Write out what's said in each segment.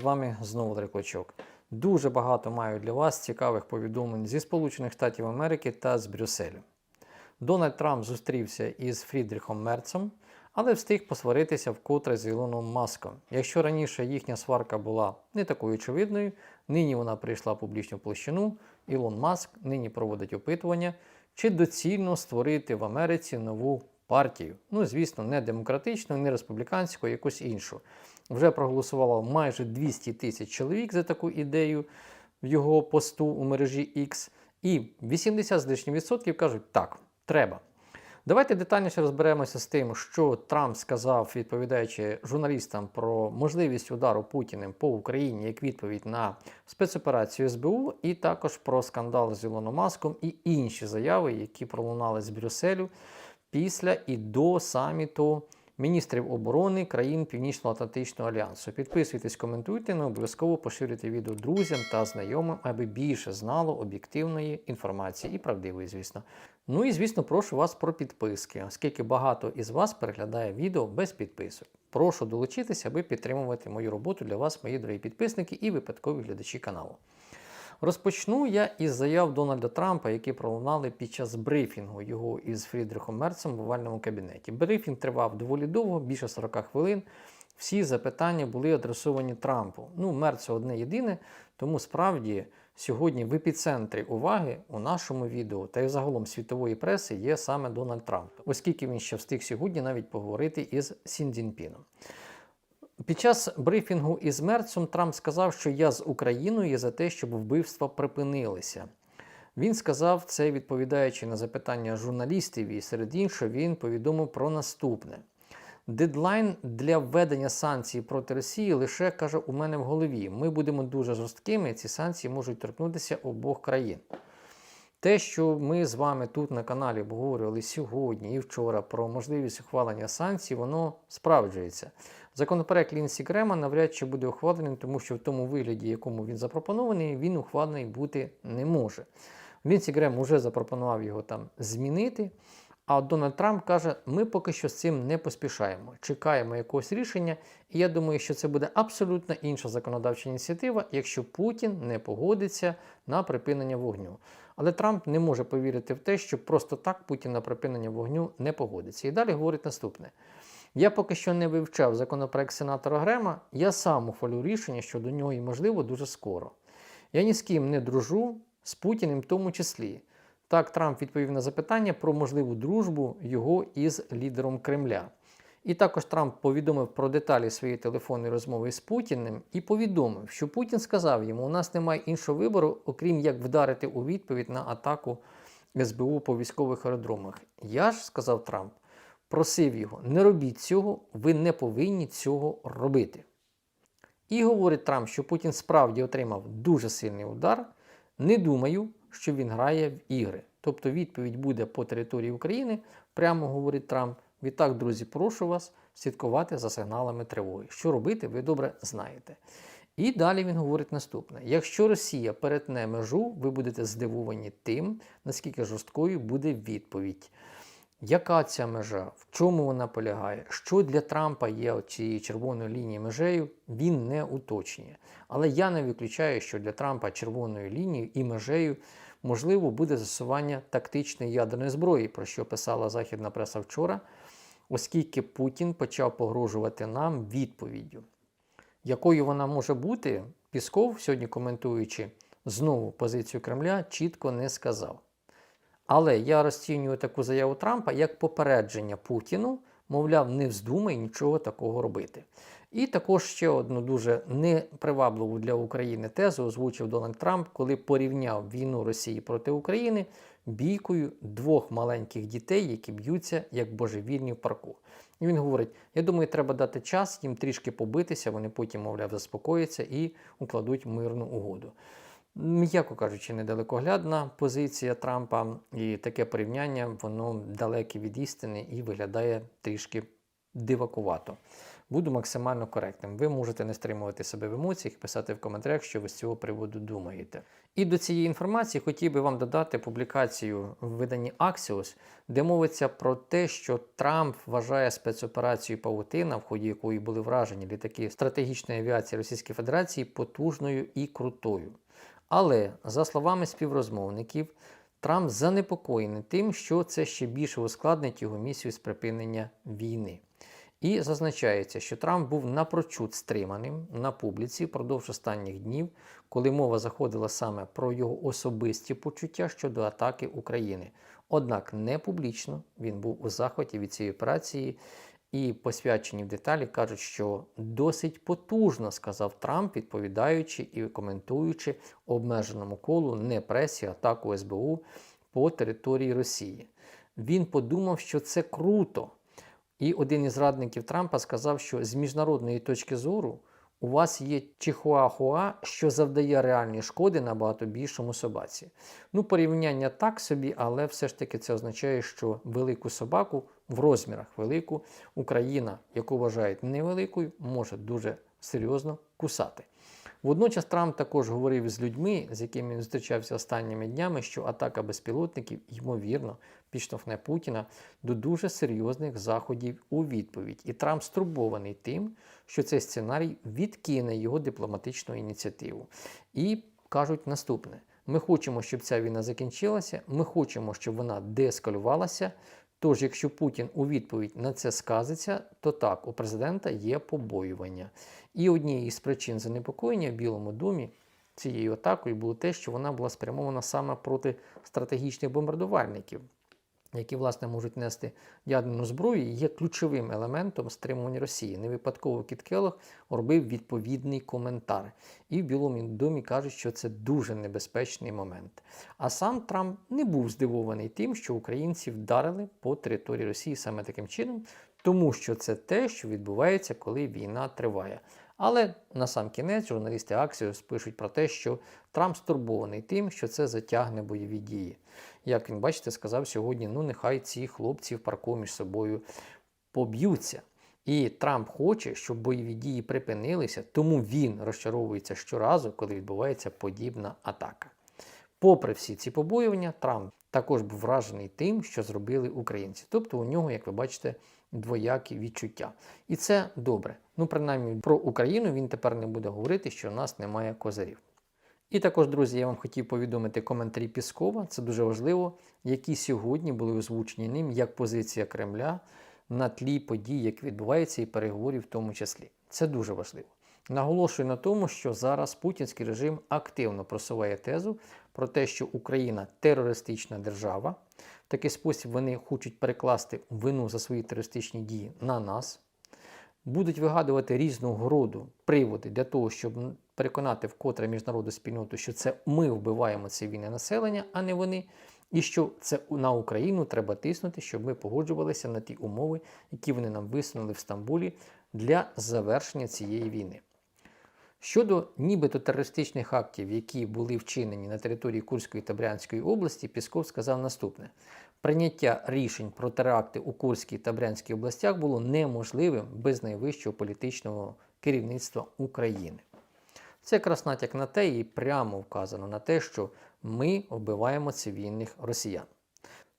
з вами знову Дриклачок. Дуже багато маю для вас цікавих повідомлень зі Сполучених Штатів Америки та з Брюсселю. Дональд Трамп зустрівся із Фрідріхом Мерцем, але встиг посваритися вкотре з Ілоном Маском. Якщо раніше їхня сварка була не такою очевидною, нині вона прийшла в публічну площину. Ілон Маск нині проводить опитування, чи доцільно створити в Америці нову партію. Ну, звісно, не демократичну, не республіканську, а якусь іншу. Вже проголосувало майже 200 тисяч чоловік за таку ідею в його посту у мережі X, і 80 з лишнім відсотків кажуть, так, треба. Давайте детальніше розберемося з тим, що Трамп сказав, відповідаючи журналістам про можливість удару Путіним по Україні як відповідь на спецоперацію СБУ, і також про скандал з Ілоном Маском і інші заяви, які пролунали з Брюсселю після і до саміту міністрів оборони країн Північно-Атлантичного альянсу. Підписуйтесь, коментуйте, не обов'язково поширюйте відео друзям та знайомим, аби більше знало об'єктивної інформації і правдивої, звісно. Ну і звісно, прошу вас про підписки, оскільки багато із вас переглядає відео без підписок. Прошу долучитися, аби підтримувати мою роботу для вас, мої дорогі підписники і випадкові глядачі каналу. Розпочну я із заяв Дональда Трампа, які пролунали під час брифінгу його із Фрідрихом Мерцем в овальному кабінеті. Брифінг тривав доволі довго, більше 40 хвилин. Всі запитання були адресовані Трампу. Ну, Мерцу одне єдине, тому справді сьогодні в епіцентрі уваги у нашому відео та й загалом світової преси є саме Дональд Трамп, оскільки він ще встиг сьогодні навіть поговорити із Сіндзінпіном. Під час брифінгу із Мерцем Трамп сказав, що я з Україною за те, щоб вбивства припинилися. Він сказав це, відповідаючи на запитання журналістів, і серед іншого він повідомив про наступне. Дедлайн для введення санкцій проти Росії лише каже у мене в голові. Ми будемо дуже жорсткими. Ці санкції можуть торкнутися обох країн. Те, що ми з вами тут на каналі обговорювали сьогодні і вчора про можливість ухвалення санкцій, воно справджується. Законопроект Лінсі Грема навряд чи буде ухваленим, тому що в тому вигляді, якому він запропонований, він ухвалений бути не може. Лінсі Грем вже запропонував його там змінити. А Дональд Трамп каже, ми поки що з цим не поспішаємо, чекаємо якогось рішення, і я думаю, що це буде абсолютно інша законодавча ініціатива, якщо Путін не погодиться на припинення вогню. Але Трамп не може повірити в те, що просто так Путін на припинення вогню не погодиться. І далі говорить наступне: я поки що не вивчав законопроект сенатора Грема, я сам ухвалю рішення щодо нього і, можливо, дуже скоро. Я ні з ким не дружу, з Путіним в тому числі. Так, Трамп відповів на запитання про можливу дружбу його із лідером Кремля. І також Трамп повідомив про деталі своєї телефонної розмови з Путіним і повідомив, що Путін сказав йому, у нас немає іншого вибору, окрім як вдарити у відповідь на атаку СБУ по військових аеродромах. Я ж, сказав Трамп, просив його, не робіть цього, ви не повинні цього робити. І говорить Трамп, що Путін справді отримав дуже сильний удар. Не думаю, що він грає в ігри. Тобто відповідь буде по території України, прямо говорить Трамп. Відтак, друзі, прошу вас слідкувати за сигналами тривоги. Що робити, ви добре знаєте. І далі він говорить наступне: якщо Росія перетне межу, ви будете здивовані тим, наскільки жорсткою буде відповідь. Яка ця межа? В чому вона полягає? Що для Трампа є цією червоною лінією межею, він не уточнює. Але я не виключаю, що для Трампа червоною лінією і межею можливо буде застосування тактичної ядерної зброї, про що писала західна преса вчора, оскільки Путін почав погрожувати нам відповіддю. Якою вона може бути, Пісков, сьогодні коментуючи знову позицію Кремля, чітко не сказав. Але я розцінюю таку заяву Трампа як попередження Путіну, мовляв, не вздумай нічого такого робити. І також ще одну дуже непривабливу для України тезу озвучив Дональд Трамп, коли порівняв війну Росії проти України бійкою двох маленьких дітей, які б'ються як божевільні в парку. І він говорить: я думаю, треба дати час їм трішки побитися, вони потім, мовляв, заспокояться і укладуть мирну угоду. М'яко кажучи, недалекоглядна позиція Трампа, і таке порівняння воно далеке від істини і виглядає трішки дивакувато. Буду максимально коректним. Ви можете не стримувати себе в емоціях писати в коментарях, що ви з цього приводу думаєте. І до цієї інформації хотів би вам додати публікацію в виданні Axios, де мовиться про те, що Трамп вважає спецоперацію Павутина, в ході якої були вражені літаки стратегічної авіації Російської Федерації, потужною і крутою. Але, за словами співрозмовників, Трамп занепокоєний тим, що це ще більше ускладнить його місію з припинення війни. І зазначається, що Трамп був напрочуд стриманим на публіці впродовж останніх днів, коли мова заходила саме про його особисті почуття щодо атаки України. Однак не публічно він був у захваті від цієї операції, і посвячені в деталі кажуть, що досить потужно сказав Трамп, відповідаючи і коментуючи обмеженому колу не пресі атаку СБУ по території Росії. Він подумав, що це круто. І один із радників Трампа сказав, що з міжнародної точки зору у вас є чихуахуа, що завдає реальні шкоди набагато більшому собаці. Ну, порівняння так собі, але все ж таки це означає, що велику собаку в розмірах велику Україна, яку вважають невеликою, може дуже серйозно кусати. Водночас Трамп також говорив з людьми, з якими він зустрічався останніми днями, що атака безпілотників, ймовірно, підштовхне Путіна до дуже серйозних заходів у відповідь. І Трамп стурбований тим, що цей сценарій відкине його дипломатичну ініціативу. І кажуть наступне: ми хочемо, щоб ця війна закінчилася, ми хочемо, щоб вона деескалювалася. Тож, якщо Путін у відповідь на це сказиться, то так, у президента є побоювання. І однією з причин занепокоєння в Білому домі цією атакою було те, що вона була спрямована саме проти стратегічних бомбардувальників, які, власне, можуть нести ядерну зброю, є ключовим елементом стримування Росії. Не випадково Кіт Келлог робив відповідний коментар. І в Білому домі кажуть, що це дуже небезпечний момент. А сам Трамп не був здивований тим, що українці вдарили по території Росії саме таким чином, тому що це те, що відбувається, коли війна триває. Але на сам кінець журналісти Axios пишуть про те, що Трамп стурбований тим, що це затягне бойові дії. Як він, бачите, сказав сьогодні: ну нехай ці хлопці в парку між собою поб'ються. І Трамп хоче, щоб бойові дії припинилися, тому він розчаровується щоразу, коли відбувається подібна атака. Попри всі ці побоювання, Трамп також був вражений тим, що зробили українці. Тобто у нього, як ви бачите, двоякі відчуття. І це добре. Ну, принаймні, про Україну він тепер не буде говорити, що у нас немає козирів. І також, друзі, я вам хотів повідомити коментарі Піскова, це дуже важливо, які сьогодні були озвучені ним як позиція Кремля на тлі подій, які відбуваються, і переговорів в тому числі. Це дуже важливо. Наголошую на тому, що зараз путінський режим активно просуває тезу про те, що Україна терористична держава. В такий спосіб вони хочуть перекласти вину за свої терористичні дії на нас, будуть вигадувати різного роду приводи для того, щоб переконати вкотре міжнародну спільноту, що це ми вбиваємо цивільне населення, а не вони. І що це на Україну треба тиснути, щоб ми погоджувалися на ті умови, які вони нам висунули в Стамбулі для завершення цієї війни. Щодо нібито терористичних актів, які були вчинені на території Курської та Брянської області, Пісков сказав наступне: прийняття рішень про теракти у Курській та Брянській областях було неможливим без найвищого політичного керівництва України. Це якраз натяк на те і прямо вказано на те, що ми вбиваємо цивільних росіян.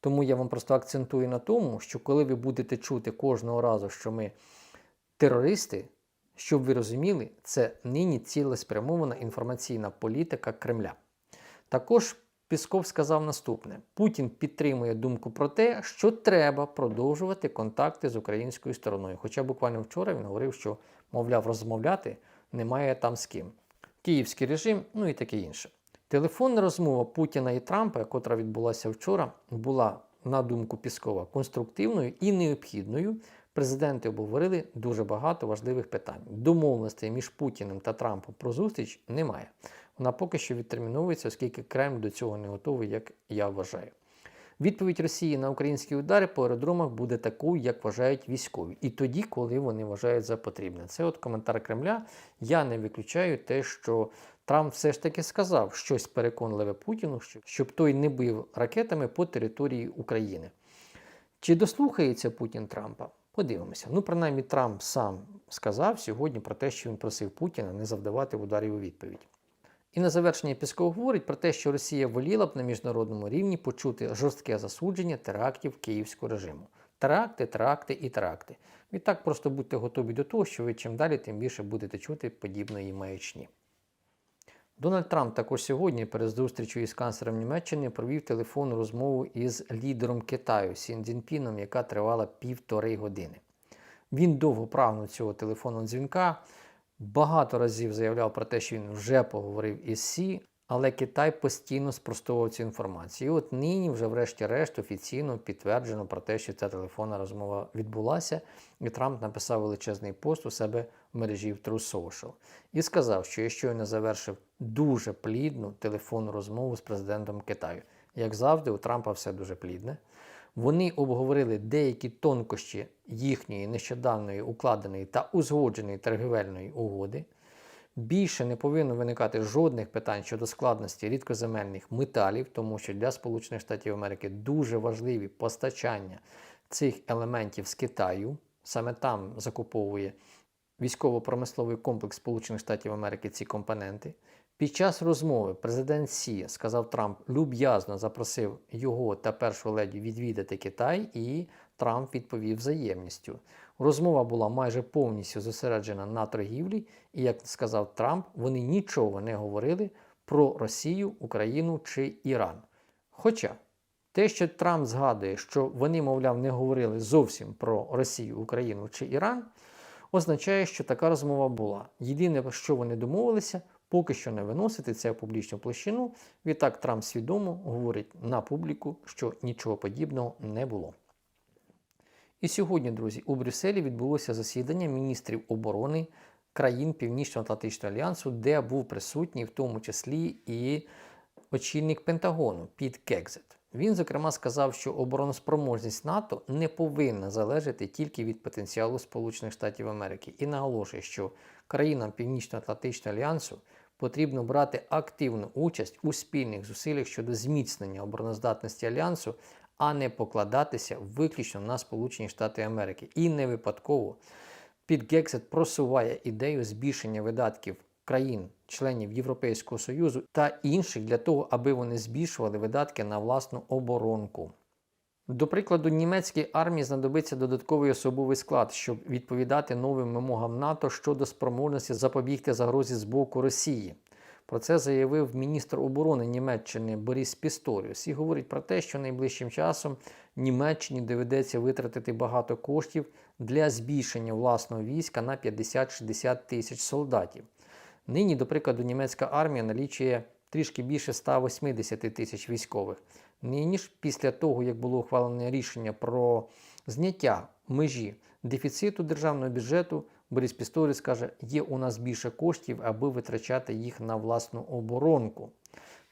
Тому я вам просто акцентую на тому, що коли ви будете чути кожного разу, що ми терористи, щоб ви розуміли, це нині цілеспрямована інформаційна політика Кремля. Також Пісков сказав наступне: Путін підтримує думку про те, що треба продовжувати контакти з українською стороною. Хоча буквально вчора він говорив, що, мовляв, розмовляти немає там з ким. Київський режим, ну і таке інше. Телефонна розмова Путіна і Трампа, яка відбулася вчора, була, на думку Піскова, конструктивною і необхідною. Президенти обговорили дуже багато важливих питань. Домовленостей між Путіним та Трампом про зустріч немає. Вона поки що відтерміновується, оскільки Кремль до цього не готовий, як я вважаю. Відповідь Росії на українські удари по аеродромах буде такою, як вважають військові, і тоді, коли вони вважають за потрібне. Це от коментар Кремля. Я не виключаю те, що Трамп все ж таки сказав щось переконливе Путіну, щоб той не бив ракетами по території України. Чи дослухається Путін Трампа? Подивимося. Ну, принаймні, Трамп сам сказав сьогодні про те, що він просив Путіна не завдавати ударів у відповідь. І на завершення Пісков говорить про те, що Росія воліла б на міжнародному рівні почути жорстке засудження терактів київського режиму. Теракти, теракти і теракти. Відтак просто будьте готові до того, що ви чим далі, тим більше будете чути подібної маячні. Дональд Трамп також сьогодні перед зустрічю із канцлером Німеччини провів телефонну розмову із лідером Китаю Сін Цзіньпіном, яка тривала півтори години. Він довго прагнув цього телефонного дзвінка, багато разів заявляв про те, що він вже поговорив із Сі, але Китай постійно спростовував цю інформацію. І от нині, вже врешті-решт, офіційно підтверджено про те, що ця телефонна розмова відбулася, і Трамп написав величезний пост у себе в мережі в True Social. І сказав, що я щойно завершив дуже плідну телефонну розмову з президентом Китаю. Як завжди, у Трампа все дуже плідне. Вони обговорили деякі тонкощі їхньої нещодавної укладеної та узгодженої торгівельної угоди. Більше не повинно виникати жодних питань щодо складності рідкоземельних металів, тому що для Сполучених Штатів Америки дуже важливі постачання цих елементів з Китаю. Саме там закуповує військово-промисловий комплекс Сполучених Штатів Америки ці компоненти. Під час розмови президент Сі, сказав Трамп, люб'язно запросив його та першу леді відвідати Китай, і Трамп відповів взаємністю. Розмова була майже повністю зосереджена на торгівлі, і, як сказав Трамп, вони нічого не говорили про Росію, Україну чи Іран. Хоча те, що Трамп згадує, що вони, мовляв, не говорили зовсім про Росію, Україну чи Іран, означає, що така розмова була. Єдине, про що вони домовилися, поки що не виносити це в публічну площину. Відтак Трамп свідомо говорить на публіку, що нічого подібного не було. І сьогодні, друзі, у Брюсселі відбулося засідання міністрів оборони країн Північно-Атлантичного альянсу, де був присутній в тому числі і очільник Пентагону Піт Кекзет. Він, зокрема, сказав, що обороноспроможність НАТО не повинна залежати тільки від потенціалу Сполучених Штатів Америки і наголошує, що країнам Північно-Атлантичного альянсу потрібно брати активну участь у спільних зусиллях щодо зміцнення обороноздатності альянсу, а не покладатися виключно на Сполучені Штати Америки. І не випадково під Гексет просуває ідею збільшення видатків країн, членів Європейського Союзу та інших для того, аби вони збільшували видатки на власну оборонку. До прикладу, німецькій армії знадобиться додатковий особовий склад, щоб відповідати новим вимогам НАТО щодо спроможності запобігти загрозі з боку Росії. Про це заявив міністр оборони Німеччини Борис Пісторіус і говорить про те, що найближчим часом Німеччині доведеться витратити багато коштів для збільшення власного війська на 50-60 тисяч солдатів. Нині, до прикладу, німецька армія налічує трішки більше 180 тисяч військових. Нині ж, після того, як було ухвалене рішення про зняття межі дефіциту державного бюджету, Борис Пісторіс каже, є у нас більше коштів, аби витрачати їх на власну оборонку.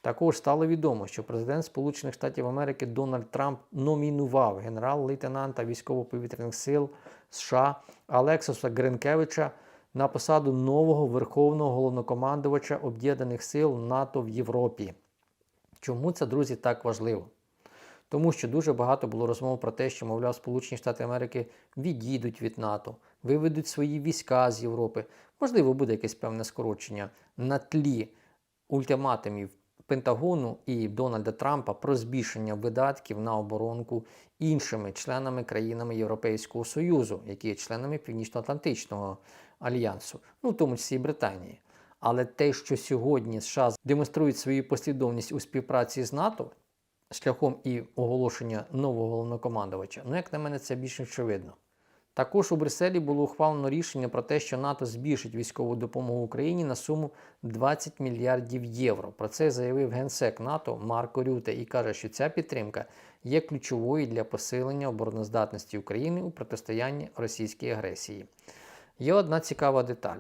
Також стало відомо, що президент Сполучених Штатів Америки Дональд Трамп номінував генерал-лейтенанта військово-повітряних сил США Алексоса Гринкевича на посаду нового верховного головнокомандувача Об'єднаних сил НАТО в Європі. Чому це, друзі, так важливо? Тому що дуже багато було розмов про те, що, мовляв, Сполучені Штати Америки відійдуть від НАТО, виведуть свої війська з Європи. Можливо, буде якесь певне скорочення на тлі ультиматумів Пентагону і Дональда Трампа про збільшення видатків на оборонку іншими членами країнами Європейського Союзу, які є членами Північно-Атлантичного альянсу, ну в тому числі і Британії. Але те, що сьогодні США демонструють свою послідовність у співпраці з НАТО шляхом і оголошення нового головнокомандувача, ну, як на мене, це більш очевидно. Також у Брюсселі було ухвалено рішення про те, що НАТО збільшить військову допомогу Україні на суму 20 мільярдів євро. Про це заявив генсек НАТО Марко Рюте і каже, що ця підтримка є ключовою для посилення обороноздатності України у протистоянні російській агресії. Є одна цікава деталь.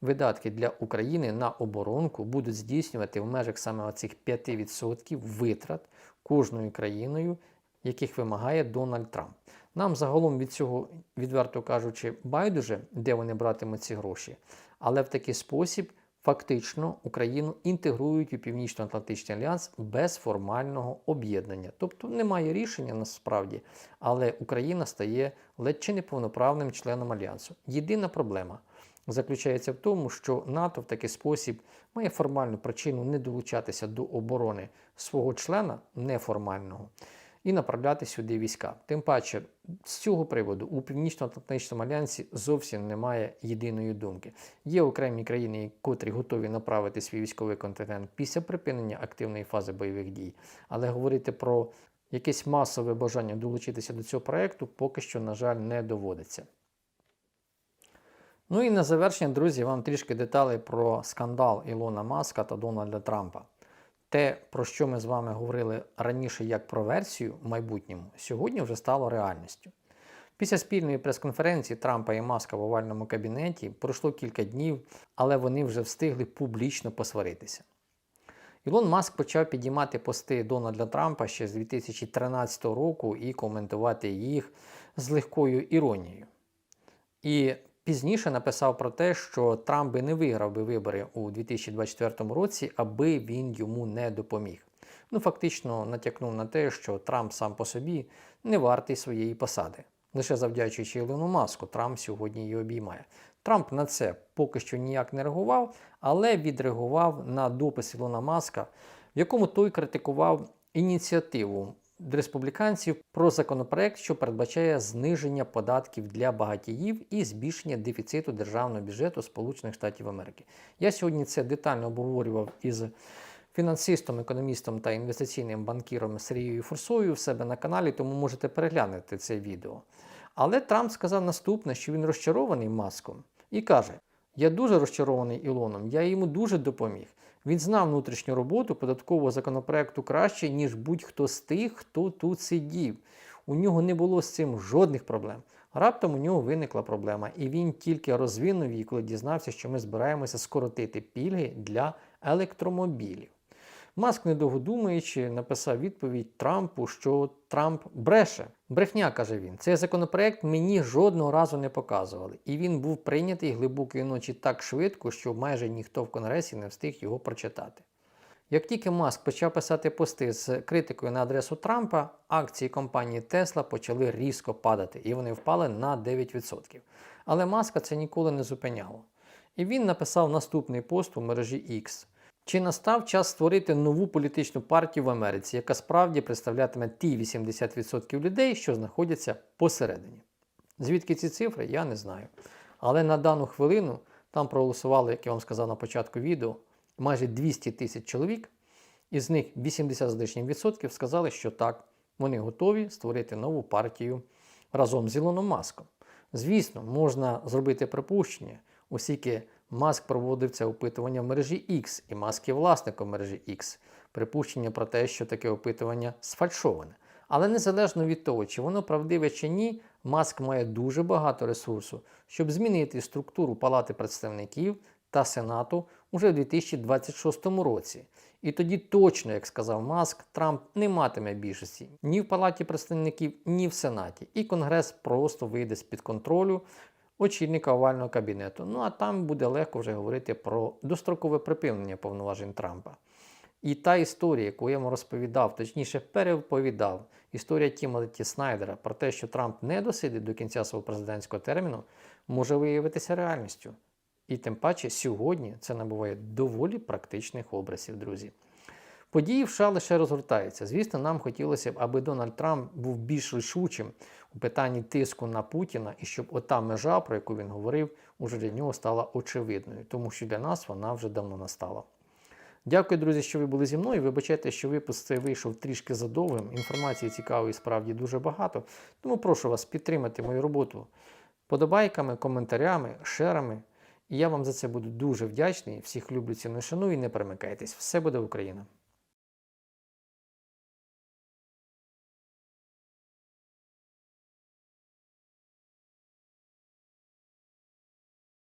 Видатки для України на оборонку будуть здійснювати в межах саме оцих 5% витрат кожною країною, яких вимагає Дональд Трамп. Нам загалом від цього, відверто кажучи, байдуже, де вони братимуть ці гроші, але в такий спосіб фактично Україну інтегрують у Північно-Атлантичний альянс без формального об'єднання. Тобто немає рішення насправді, але Україна стає ледь чи неповноправним членом альянсу. Єдина проблема заключається в тому, що НАТО в такий спосіб має формальну причину не долучатися до оборони свого члена неформального і направляти сюди війська. Тим паче, з цього приводу у Північно-Атлантичному альянсі зовсім немає єдиної думки. Є окремі країни, котрі готові направити свій військовий контингент після припинення активної фази бойових дій, але говорити про якесь масове бажання долучитися до цього проекту поки що, на жаль, не доводиться. Ну і на завершення, друзі, вам трішки деталей про скандал Ілона Маска та Дональда Трампа. Те, про що ми з вами говорили раніше як про версію в майбутньому, сьогодні вже стало реальністю. Після спільної прес-конференції Трампа і Маска в овальному кабінеті пройшло кілька днів, але вони вже встигли публічно посваритися. Ілон Маск почав підіймати пости Дональда Трампа ще з 2013 року і коментувати їх з легкою іронією. І пізніше написав про те, що Трамп би не виграв би вибори у 2024 році, аби він йому не допоміг. Ну, фактично натякнув на те, що Трамп сам по собі не вартий своєї посади. Лише завдячуючи Ілону Маску, Трамп сьогодні її обіймає. Трамп на це поки що ніяк не реагував, але відреагував на допис Ілона Маска, в якому той критикував ініціативу республіканців про законопроект, що передбачає зниження податків для багатіїв і збільшення дефіциту державного бюджету Сполучених Штатів Америки. Я сьогодні це детально обговорював із фінансистом, економістом та інвестиційним банкіром Сергією Фурсою в себе на каналі, тому можете переглянути це відео. Але Трамп сказав наступне, що він розчарований маском, і каже: Я дуже розчарований Ілоном, я йому дуже допоміг. Він знав внутрішню роботу податкового законопроекту краще, ніж будь-хто з тих, хто тут сидів. У нього не було з цим жодних проблем. Раптом у нього виникла проблема, і він тільки розвинув її, коли дізнався, що ми збираємося скоротити пільги для електромобілів. Маск, недовго думаючи, написав відповідь Трампу, що Трамп бреше. Брехня, каже він. Цей законопроект мені жодного разу не показували, і він був прийнятий глибокої ночі так швидко, що майже ніхто в Конгресі не встиг його прочитати. Як тільки Маск почав писати пости з критикою на адресу Трампа, акції компанії Tesla почали різко падати, і вони впали на 9%. Але Маска це ніколи не зупиняло. І він написав наступний пост у мережі X. Чи настав час створити нову політичну партію в Америці, яка справді представлятиме ті 80% людей, що знаходяться посередині? Звідки ці цифри, я не знаю. Але на дану хвилину там проголосували, як я вам сказав на початку відео, майже 200 тисяч чоловік, із них 80 з лишнім відсотків сказали, що так, вони готові створити нову партію разом з Ілоном Маском. Звісно, можна зробити припущення, оскільки Маск проводив це опитування в мережі X, і Маск є власником мережі X. Припущення про те, що таке опитування сфальшоване. Але незалежно від того, чи воно правдиве чи ні, Маск має дуже багато ресурсу, щоб змінити структуру Палати представників та Сенату уже в 2026 році. І тоді точно, як сказав Маск, Трамп не матиме більшості ні в Палаті представників, ні в Сенаті. І Конгрес просто вийде з-під контролю очільника овального кабінету. Ну а там буде легко вже говорити про дострокове припинення повноважень Трампа. І та історія, яку я вам розповідав, точніше переповідав, історія Тімоті Снайдера про те, що Трамп не досидить до кінця свого президентського терміну, може виявитися реальністю. І тим паче сьогодні це набуває доволі практичних образів, друзі. Події в США лише розгортаються. Звісно, нам хотілося б, аби Дональд Трамп був більш рішучим у питанні тиску на Путіна і щоб ота межа, про яку він говорив, уже для нього стала очевидною, тому що для нас вона вже давно настала. Дякую, друзі, що ви були зі мною. Вибачайте, що випуск цей вийшов трішки задовгим. Інформації цікавої справді дуже багато. Тому прошу вас підтримати мою роботу подобайками, коментарями, шерами. І я вам за це буду дуже вдячний. Всіх люблю ціну і шаную і не перемикайтесь. Все буде Україна!